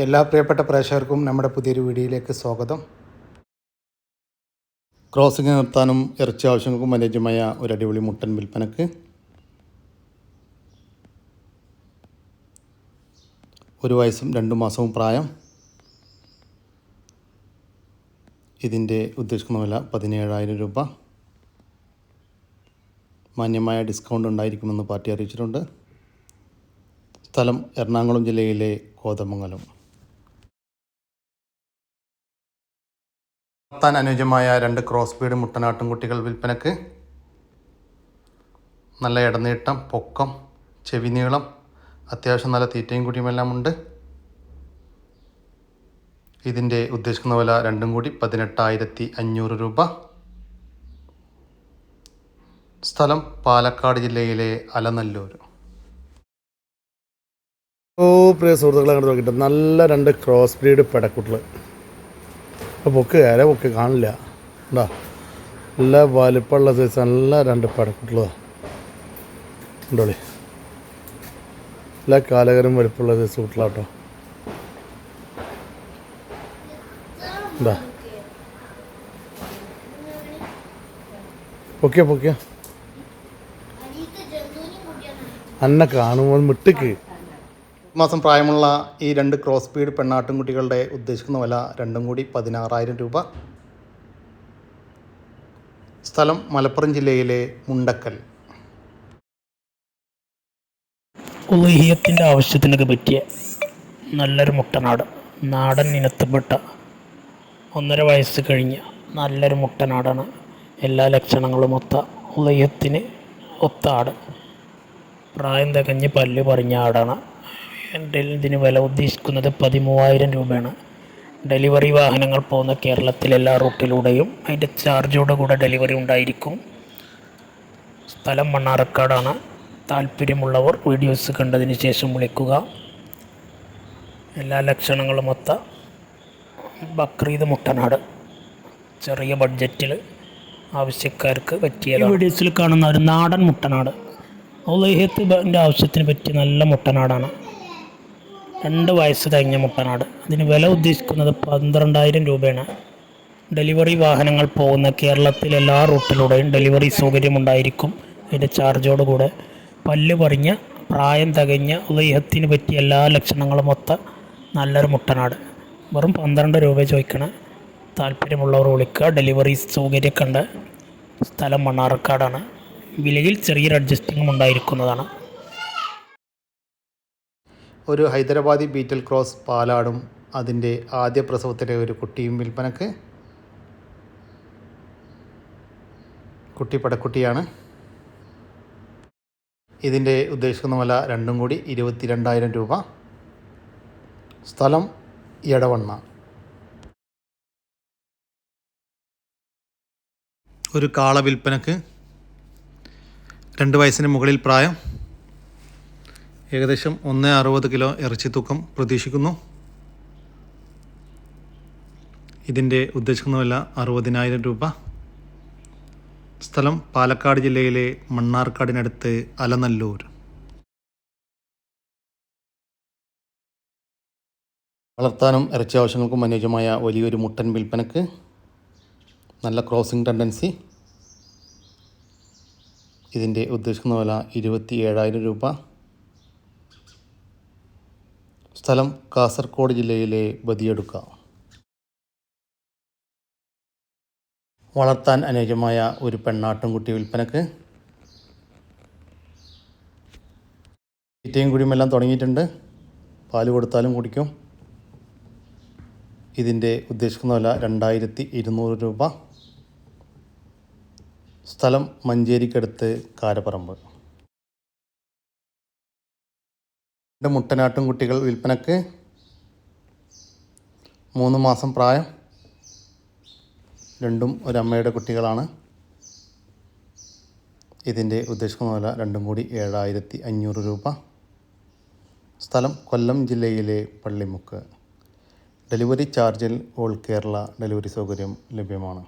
എല്ലാ പ്രിയപ്പെട്ട പ്രേക്ഷകർക്കും നമ്മുടെ പുതിയൊരു വീഡിയോയിലേക്ക് സ്വാഗതം. ക്രോസിംഗ് നിർത്താനും ഇറച്ചി ആവശ്യങ്ങൾക്കും അനുയോജ്യമായ ഒരു അടിപൊളി മുട്ടൻ വിൽപ്പനക്ക് ഒരു വയസ്സും രണ്ട് മാസവും പ്രായം. ഇതിന്റെ ഉദ്ദേശിക്കുന്ന വില പതിനേഴായിരം രൂപ. മാന്യമായ ഡിസ്കൗണ്ട് ഉണ്ടായിരിക്കുമെന്ന് പാർട്ടി അറിയിച്ചിട്ടുണ്ട്. സ്ഥലം എറണാകുളം ജില്ലയിലെ കോതമംഗലം. വളർത്താൻ അനുയോജ്യമായ രണ്ട് ക്രോസ് ബീഡ് മുട്ടനാട്ടുംകുട്ടികൾ വിൽപ്പനക്ക്. നല്ല ഇടനീട്ടം പൊക്കം ചെവിനീളം അത്യാവശ്യം നല്ല തീറ്റയും കുട്ടിയുമെല്ലാം ഉണ്ട്. ഇതിന്റെ ഉദ്ദേശിക്കുന്ന വില രണ്ടും കൂടി പതിനെട്ടായിരത്തി അഞ്ഞൂറ് രൂപ. സ്ഥലം പാലക്കാട് ജില്ലയിലെ അലനല്ലൂർ. ഓ പ്രിയ സുഹൃത്തുക്കളെ കണ്ടു നോക്കിയിട്ട് നല്ല രണ്ട് ക്രോസ് ബ്രീഡ് പെടക്കുട്ടികൾ പൊക്ക് ആരെ പൊക്ക് കാണില്ല. ഉണ്ടോ നല്ല വലിപ്പമുള്ള സൈസ് നല്ല രണ്ട് പെടക്കുട്ടികളാണ് ഉണ്ടോളി നല്ല കാലകരം വലിപ്പമുള്ള സൈസ് കുട്ടികളാട്ടോ എന്താ പൊക്കിയാ പൊക്കിയാ? അന്നെ കാണുമ്പോൾ മിട്ടിക്ക്. മാസം പ്രായമുള്ള ഈ രണ്ട് ക്രോസ് ബീഡ് പെണ്ണാട്ടുംകുട്ടികളുടെ ഉദ്ദേശിക്കുന്ന വില രണ്ടും കൂടി പതിനാറായിരം രൂപ. സ്ഥലം മലപ്പുറം ജില്ലയിലെ മുണ്ടക്കൽ. ഉലഹിയത്തിന്റെ ആവശ്യത്തിനൊക്കെ പറ്റിയ നല്ലൊരു മുട്ടനാട് നാടൻ. ഇനത്തിൽപ്പെട്ട ഒന്നര വയസ്സ് കഴിഞ്ഞ നല്ലൊരു മുട്ടനാടാണ് എല്ലാ ലക്ഷണങ്ങളും ഒത്ത ഉലഹ്യത്തിന് ഒത്ത ആട് പ്രായം തികഞ്ഞ് പല്ല് പറഞ്ഞ ആടാണ്. ഇതിന് വില ഉദ്ദേശിക്കുന്നത് പതിമൂവായിരം രൂപയാണ്. ഡെലിവറി വാഹനങ്ങൾ പോകുന്ന കേരളത്തിലെ എല്ലാ റൂട്ടിലൂടെയും അതിന്റെ ചാർജോടെ കൂടെ ഡെലിവറി ഉണ്ടായിരിക്കും. സ്ഥലം മണ്ണാറക്കാടാണ് താല്പര്യമുള്ളവർ വീഡിയോസ് കണ്ടതിന് ശേഷം വിളിക്കുക. എല്ലാ ലക്ഷണങ്ങളും ഒത്ത ബക്രീദ് മുട്ടനാട്. ചെറിയ ബഡ്ജറ്റിൽ ആവശ്യക്കാർക്ക് പറ്റിയ വീഡിയോസിൽ കാണുന്ന ഒരു നാടൻ മുട്ടനാട്. ഒലഹ്യത്തിന്റെ ആവശ്യത്തിന് പറ്റിയ നല്ല മുട്ടനാടാണ്. രണ്ട് വയസ്സ് തികഞ്ഞ മുട്ടനാട് അതിന് വില ഉദ്ദേശിക്കുന്നത് പന്ത്രണ്ടായിരം രൂപയാണ്. ഡെലിവറി വാഹനങ്ങൾ പോകുന്ന കേരളത്തിലെ എല്ലാ റൂട്ടിലൂടെയും ഡെലിവറി സൗകര്യമുണ്ടായിരിക്കും. അതിന്റെ ചാർജോടുകൂടെ പല്ല് പറിഞ്ഞ പ്രായം തികഞ്ഞ ഉദയഹത്തിന് പറ്റിയ എല്ലാ ലക്ഷണങ്ങളും ഒത്ത നല്ലൊരു മുട്ടനാട്. വെറും പന്ത്രണ്ട് രൂപ ചോദിക്കണം. താല്പര്യമുള്ളവർ വിളിക്കുക. ഡെലിവറി സൗകര്യമൊക്കെ ഉണ്ട്. സ്ഥലം മണ്ണാർക്കാടാണ്. വിലയിൽ ചെറിയൊരു അഡ്ജസ്റ്റിങ്ങും ഉണ്ടായിരിക്കുന്നതാണ്. ഒരു ഹൈദരാബാദി ബീറ്റൽ ക്രോസ് പാലാടും അതിന്റെ ആദ്യ പ്രസവത്തിലെ ഒരു കുട്ടിയും വിൽപ്പനക്ക്. കുട്ടി പടക്കുട്ടിയാണ്. ഇതിന്റെ ഉദ്ദേശിക്കുന്ന രണ്ടും കൂടി ഇരുപത്തിരണ്ടായിരം രൂപ. സ്ഥലം എടവണ്ണ. ഒരു കാള വിൽപ്പനക്ക്. രണ്ട് വയസ്സിന് മുകളിൽ പ്രായം. ഏകദേശം ഒന്ന് അറുപത് കിലോ ഇറച്ചി തൂക്കം പ്രതീക്ഷിക്കുന്നു. ഇതിന്റെ ഉദ്ദേശിക്കുന്ന വില അറുപതിനായിരം രൂപ. സ്ഥലം പാലക്കാട് ജില്ലയിലെ മണ്ണാർക്കാടിനടുത്ത് അലനല്ലൂർ. വളർത്താനും ഇറച്ചി ആവശ്യങ്ങൾക്കും അനുയോജ്യമായ വലിയൊരു മുട്ടൻ വിൽപ്പനക്ക് നല്ല ക്രോസിംഗ് ടെൻഡൻസി. ഇതിന്റെ ഉദ്ദേശിക്കുന്ന വില ഇരുപത്തി ഏഴായിരം രൂപ. സ്ഥലം കാസർഗോഡ് ജില്ലയിലെ ബദിയടുക്ക. വളർത്താൻ അനുയോജ്യമായ ഒരു പെണ്ണാട്ടുംകുട്ടി വിൽപ്പനക്ക്. തീറ്റയും കുഴിയുമെല്ലാം തുടങ്ങിയിട്ടുണ്ട്. പാൽ കൊടുത്താലും കുടിക്കും. ഇതിന്റെ ഉദ്ദേശിക്കുന്ന വില രണ്ടായിരത്തി ഇരുന്നൂറ് രൂപ. സ്ഥലം മഞ്ചേരിക്കടുത്ത് കാരപ്പറമ്പ്. രണ്ട് മുട്ടനാട്ടും കുട്ടികൾ വിൽപ്പനക്ക് മൂന്ന് മാസം പ്രായം. രണ്ടും ഒരമ്മയുടെ കുട്ടികളാണ്. ഇതിന്റെ ഉദ്ദേശിക്കുന്ന വില രണ്ടും കൂടി ഏഴായിരത്തി അഞ്ഞൂറ് രൂപ. സ്ഥലം കൊല്ലം ജില്ലയിലെ പള്ളിമുക്ക്. ഡെലിവറി ചാർജിൽ ഓൾ കേരള ഡെലിവറി സൗകര്യം ലഭ്യമാണ്.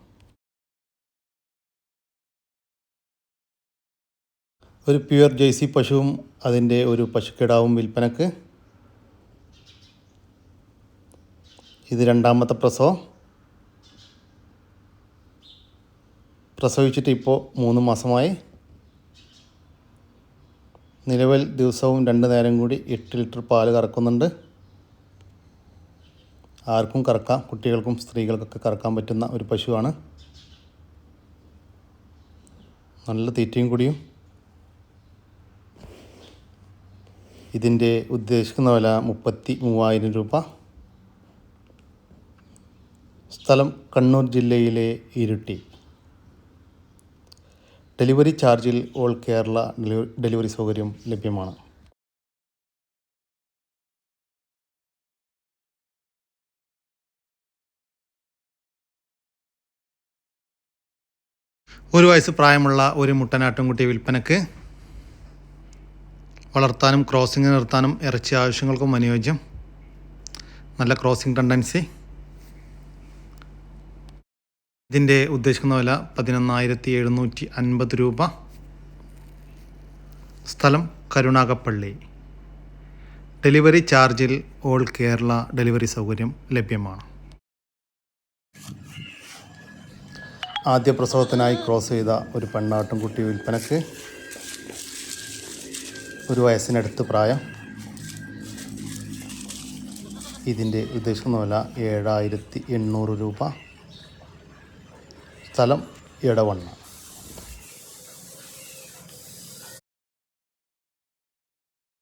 ഒരു പ്യുവർ ജേഴ്സി പശുവും അതിന്റെ ഒരു പശുക്കിടാവും വിൽപ്പനക്ക്. ഇത് രണ്ടാമത്തെ പ്രസവം. പ്രസവിച്ചിട്ട് ഇപ്പോൾ മൂന്ന് മാസമായി. നിലവിൽ ദിവസവും രണ്ട് നേരം കൂടി എട്ട് ലിറ്റർ പാൽ കറക്കുന്നുണ്ട്. ആർക്കും കറക്കാം കുട്ടികൾക്കും സ്ത്രീകൾക്കൊക്കെ കറക്കാൻ പറ്റുന്ന ഒരു പശുവാണ്. നല്ല തീറ്റയും കൂടിയും ഇതിന്റെ ഉദ്ദേശിക്കുന്ന വില മുപ്പത്തി മൂവായിരം രൂപ. സ്ഥലം കണ്ണൂർ ജില്ലയിലെ ഇരുട്ടി. ഡെലിവറി ചാർജിൽ ഓൾ കേരള ഡെലിവ- ഡെലിവറി സൗകര്യം ലഭ്യമാണ്. ഒരു വയസ്സ് പ്രായമുള്ള ഒരു മുട്ടനാട്ടുംകുട്ടി വിൽപ്പനക്ക് വളർത്താനും ക്രോസിംഗ് നിർത്താനും ഇറച്ചി ആവശ്യങ്ങൾക്കും അനുയോജ്യം. നല്ല ക്രോസിംഗ് ടെൻഡൻസി ഇതിന്റെ ഉദ്ദേശിക്കുന്ന വില പതിനൊന്നായിരത്തി എഴുന്നൂറ്റി അൻപത് രൂപ. സ്ഥലം കരുണാകപ്പള്ളി ഡെലിവറി ചാർജിൽ ഓൾ കേരള ഡെലിവറി സൗകര്യം ലഭ്യമാണ്. ആദ്യ പ്രസവത്തിനായി ക്രോസ് ചെയ്ത ഒരു പെണ്ണാട്ടും കുട്ടി വിൽപ്പനക്ക് ഒരു വയസ്സിനടുത്ത് പ്രായം. ഇതിന്റെ ഉദ്ദേശിക്കുന്ന വില ഏഴായിരത്തി എണ്ണൂറ് രൂപ. സ്ഥലം ഇടവണ്ണ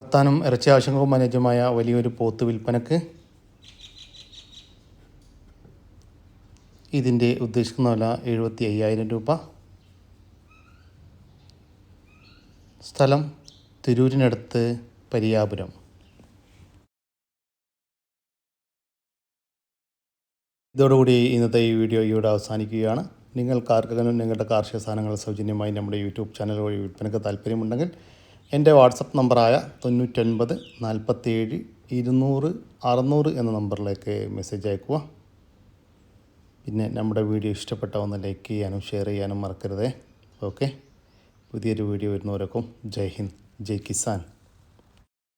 വളർത്താനും ഇറച്ചി ആവശ്യങ്ങൾക്കും അനുയോജ്യമായ വലിയൊരു പോത്ത് വിൽപ്പനക്ക് ഇതിന്റെ ഉദ്ദേശിക്കുന്ന വില എഴുപത്തി അയ്യായിരം രൂപ. സ്ഥലം തിരൂരിനടുത്ത് പരിയാപുരം. ഇതോടുകൂടി ഇന്നത്തെ ഈ വീഡിയോ ഇവിടെ അവസാനിക്കുകയാണ്. നിങ്ങൾ ആർക്കെങ്കിലും നിങ്ങളുടെ കാർഷിക സാധനങ്ങൾ സൗജന്യമായി നമ്മുടെ യൂട്യൂബ് ചാനൽ വഴി വിൽപ്പനയ്ക്ക് താല്പര്യമുണ്ടെങ്കിൽ എന്റെ വാട്സപ്പ് നമ്പറായ തൊണ്ണൂറ്റൊൻപത് നാൽപ്പത്തേഴ് ഇരുന്നൂറ് അറുന്നൂറ് എന്ന നമ്പറിലേക്ക് മെസ്സേജ് അയക്കുക പിന്നെ നമ്മുടെ വീഡിയോ ഇഷ്ടപ്പെട്ട ഒന്ന് ലൈക്ക് ചെയ്യാനും ഷെയർ ചെയ്യാനും മറക്കരുതേ. ഓക്കെ. പുതിയൊരു വീഡിയോ വരുന്നവരൊക്കെ ജയ് ഹിന്ദ്. ജയ് കിസാൻ.